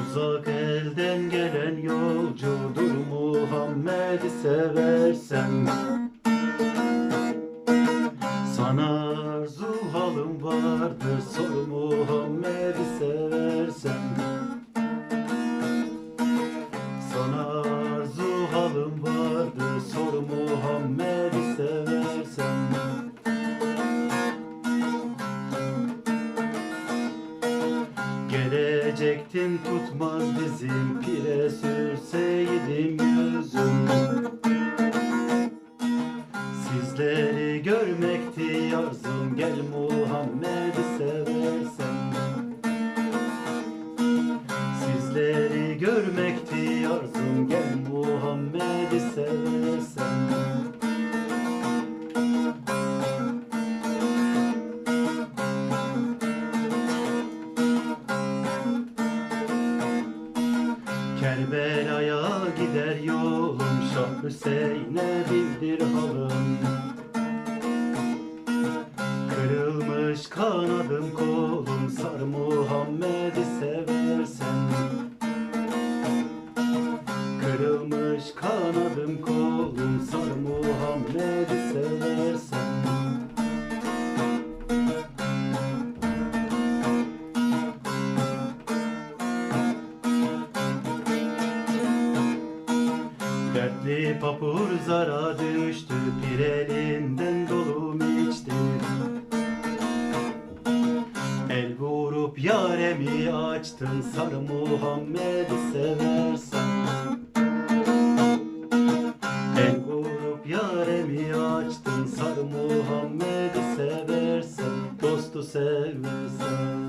Uzak elden gelen yolcudur Muhammed'i seversen. Sana arzu halım vardır sor Muhammed'i seversen. Sana arzu halım Gelecektin tutmaz bizim pire sürseydim yüzüm. Sizleri görmekti arzum gel Muhammed'i seversen. Sizleri görmekti arzum gel Muhammed'i seversen Kerbela'ya gider yolum Şah Hüseyin'e bildir halım Kırılmış kanadım kolum Sar Muhammed'i seversen. Kırılmış kanadım kolum Sar Muhammed'i seversen Dertli papur zara düştü Bir elinden dolum içti. El vurup yaremi açtın Sar Muhammed'i seversen. El vurup yaremi açtın Sar Muhammed'i seversen Dostu seversen